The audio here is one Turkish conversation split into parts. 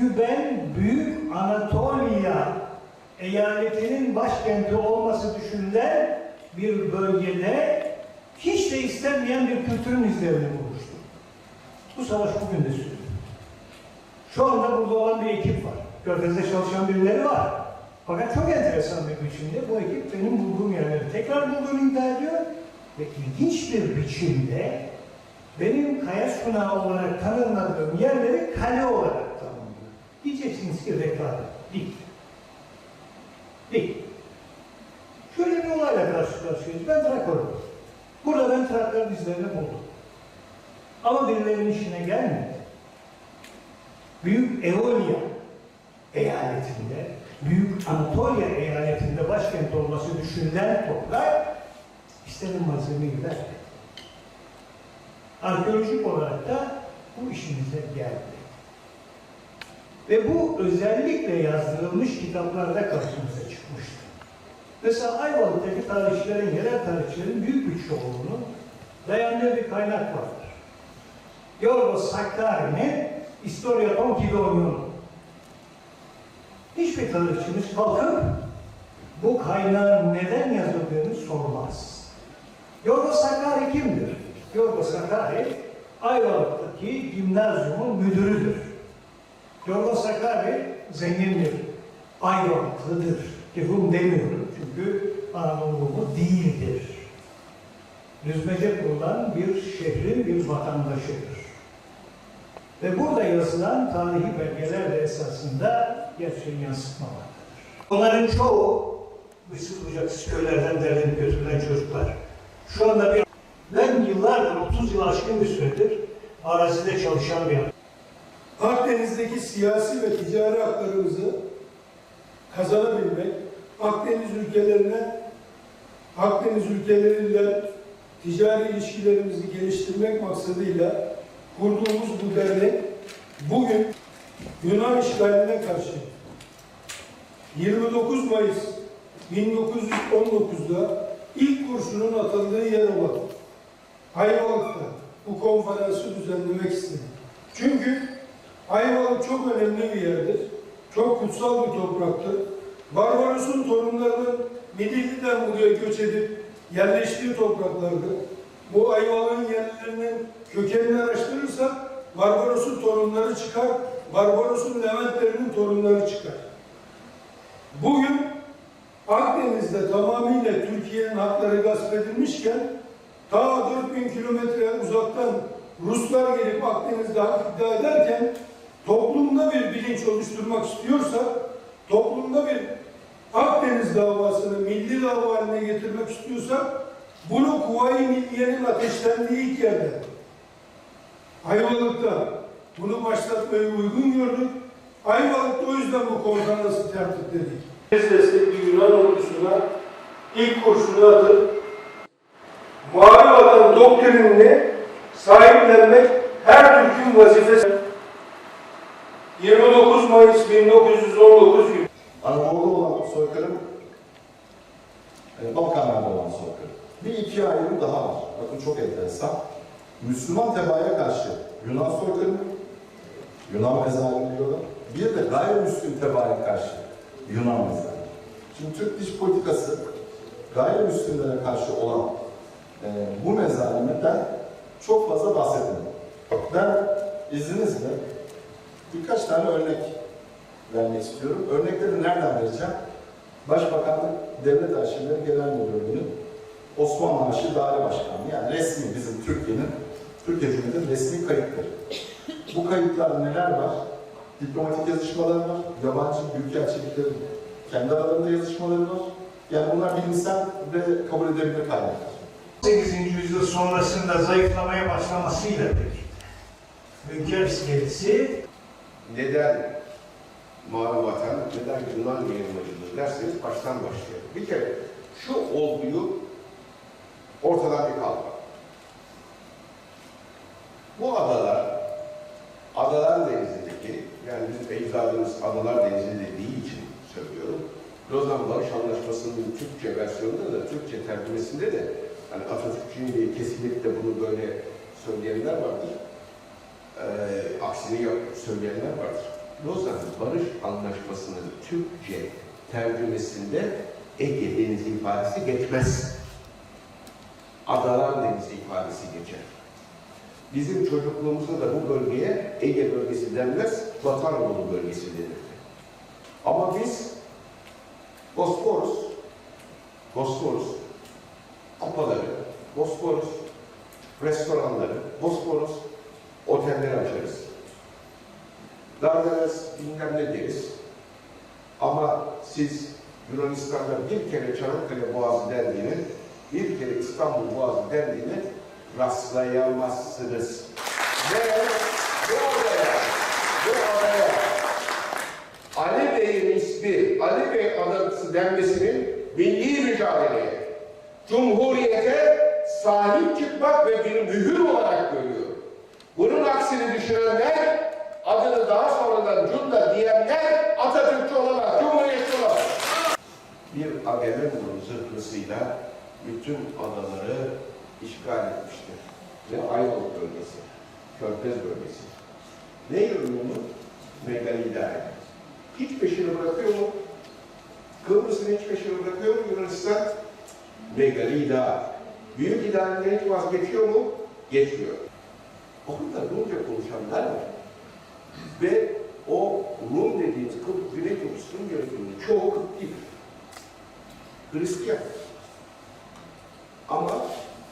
Çünkü ben Büyük Anatolia eyaletinin başkenti olması düşünülen bir bölgede hiç de istenmeyen bir kültürün izlerini bulmuştum. Bu savaş bugün de sürüyor. Şu anda burada olan bir ekip var. Körfez'de çalışan birileri var. Fakat çok enteresan bir biçimde bu ekip benim bulduğum yerleri tekrar bulduğunu iddia ediyor. Ve ilginç bir biçimde benim kaya sunağı olarak tanımladığım yerleri kale olarak. Diyeceksiniz ki rekabet. Değil. Değil. Şöyle bir olayla karşı karşıyayız. Ben Trakor'um. Burada ben Trakların izlerini buldum. Ama birilerinin işine gelmedi. Büyük Eolia eyaletinde, Büyük Anatolia eyaletinde başkent olması düşünülen toprak istenen malzemeyi verdi. Arkeolojik olarak da bu işimize geldi. Ve bu özellikle yazdırılmış kitaplarda karşımıza çıkmıştı. Mesela Ayvalık'taki tarihçilerin, yerel tarihçilerin büyük bir çoğunluğunun dayandığı bir kaynak vardır. Yorgos Hakkari'nin Historia Pompidonium. Hiçbir tarihçimiz kalkıp bu kaynağın neden yazıldığını sormaz. Yorgos Hakkari kimdir? Yorgos Hakkari Ayvalık'taki gimnazyumun müdürüdür. Yorgos Hakkari zengin bir Ayvalıklıdır. Ki Rum demiyorum çünkü Anadolu Rumu değildir. Düzmece kurulan bir şehrin bir vatandaşıdır. Ve burada yazılan tarihi belgeler de esasında gerçeği yansıtmamaktadır. Onların çoğu Mısır bucaksız köylerden derlenip götürülen çocuklar. Şu anda bir ben yıllardır, 30 yıl aşkın bir süredir arazide çalışan bir adam. Siyasi ve ticari haklarımızı kazanabilmek, Akdeniz ülkelerine, Akdeniz ülkeleriyle ticari ilişkilerimizi geliştirmek maksadıyla kurduğumuz bu dernek bugün Yunan işgaline karşı 29 Mayıs 1919'da ilk kurşunun atıldığı yer olan Ayvalık'ta bu konferansı düzenlemek istedik. Çünkü Ayvalık çok önemli bir yerdir. Çok kutsal bir topraktır. Barbaros'un torunlarının Midilli'den buraya göç edip yerleştiği topraklardır. Bu Ayvalık'ın yerlerinin kökenini araştırırsak Barbaros'un torunları çıkar, Barbaros'un Leventlerinin torunları çıkar. Bugün Akdeniz'de tamamıyla Türkiye'nin hakları gasp edilmişken ta 4000 kilometre uzaktan Ruslar gelip Akdeniz'de hak iddia ederken toplumda bir bilinç oluşturmak istiyorsa toplumda bir Akdeniz davasını milli dava haline getirmek istiyorsa bunu Kuvayi Milliye'nin ateşlendiği ilk yerde Ayvalık'ta bunu başlatmayı uygun gördük. Ayvalık'ta o yüzden bu konferansı tertipledik. Biz destekli Yunan ordusuna ilk kurşunu atıp Mavi Vatan doktrinini sahiplenmek her Türk'ün vazifesi. 29 Mayıs 1919 günü. Anadolu'da olan soykırım, e, Balkanlarda olan soykırım. Bir iki ayrım daha var. Bakın çok enteresan. Müslüman tebaaya karşı Yunan soykırımı, Yunan mezarını diyorlar. Bir de gayrimüslim tebaaya karşı Yunan mezarı. Şimdi Türk dış politikası gayrimüslimlere karşı olan e, bu mezalimden çok fazla bahsetmedim. Ben izninizle birkaç tane örnek vermek istiyorum. Örnekleri nereden vereceğim? Başbakanlık Devlet Arşivleri Genel Müdürlüğü'nün Osmanlı Arşiv Daire Başkanlığı yani resmi bizim Türkiye'nin, Türkiye Cumhuriyeti'nin resmi kayıtları. Bu kayıtlarda neler var? Diplomatik yazışmalar var, yabancı büyükelçiliklerin kendi aralarında yazışmaları var. Yani bunlar bilimsel ve kabul edilebilir kaynaklar. 18. yüzyıl sonrasında zayıflamaya başlamasıyla birlikte hünkâr iskelesi neden Vatan, neden Yunan yayılmacılığı derseniz baştan başlayalım. Bir kere şu olguyu ortadan bir kaldıralım. Bu adalar, Adalar Denizi'ndeki, yani bizim ecdadımız Adalar Denizi'nde dediği için söylüyorum. Lozan Barış Anlaşması'nın Türkçe versiyonunda da, Türkçe tercümesinde de hani Atatürkçüyüm kesinlikle bunu böyle söyleyenler vardır. Ee, aksini söyleyenler vardır. Lozan Barış Anlaşması'nın Türkçe tercümesinde Ege Denizi ifadesi geçmez. Adalar Denizi ifadesi geçer. Bizim çocukluğumuzda da bu bölgeye Ege bölgesi denmez, Batı Anadolu bölgesi denirdi. Ama biz Bosporus, Bosporus, kupaları, Bosporus, restoranları, Bosporus, otelleri açarız. Dardanelles bilmem ne deriz. Ama siz Yunanistan'da bir kere Çanakkale Boğazı dendiğini, bir kere İstanbul Boğazı dendiğini rastlayamazsınız. Ve bu adaya, bu adaya Ali Bey'in ismi, Ali Bey adası denmesinin milli mücadeleye, Cumhuriyete sahip çıkmak ve bir mühür olarak görüyor. Bunun aksini düşünenler, adını daha sonradan Cunda diyenler Atatürkçü olamaz, Cumhuriyetçi olamaz. Bir Agamemnon zırhlısıyla bütün adaları işgal etmiştir. Ve Ayvalık bölgesi, Körfez bölgesi. Ne yürüyor mu? Megalidare. Hiç peşini bırakıyor mu? Kıbrıs'ın hiç peşini bırakıyor mu Yunanistan? Megalida. Büyük idareden hiç vazgeçiyor mu? Geçmiyor. Orada Rumca konuşanlar var. Ve o Rum dediğimiz Kıbrıs Güneydoğu Rum yönetiminin çoğu Kıbrıs değil. Hristiyan. Ama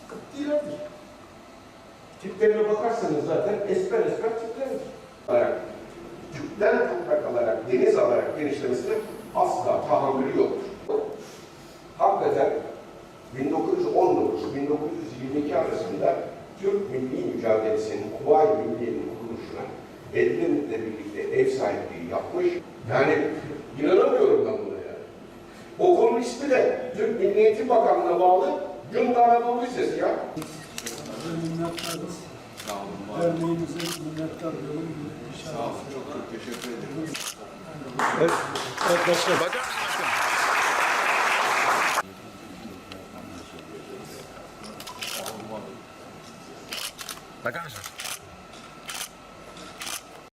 Kıbrıs değillerdir. Tiplerine bakarsanız zaten esmer esmer tiplerdir. Olarak, Türkler toprak alarak, deniz alarak genişlemesine asla tahammülü yoktur. Hakikaten 1919-1922 arasında Türk milli mücadelesinin Kuvayi Milliye'nin Edremit'le birlikte ev sahipliği yapmış. Yani inanamıyorum ben buna yani. Okulun ismi de Türk Milli Eğitim Bakanlığı'na bağlı Cunda Anadolu Lisesi ya. Minnettarız. Derneğimize minnettar diyorum. İnşallah. Bakan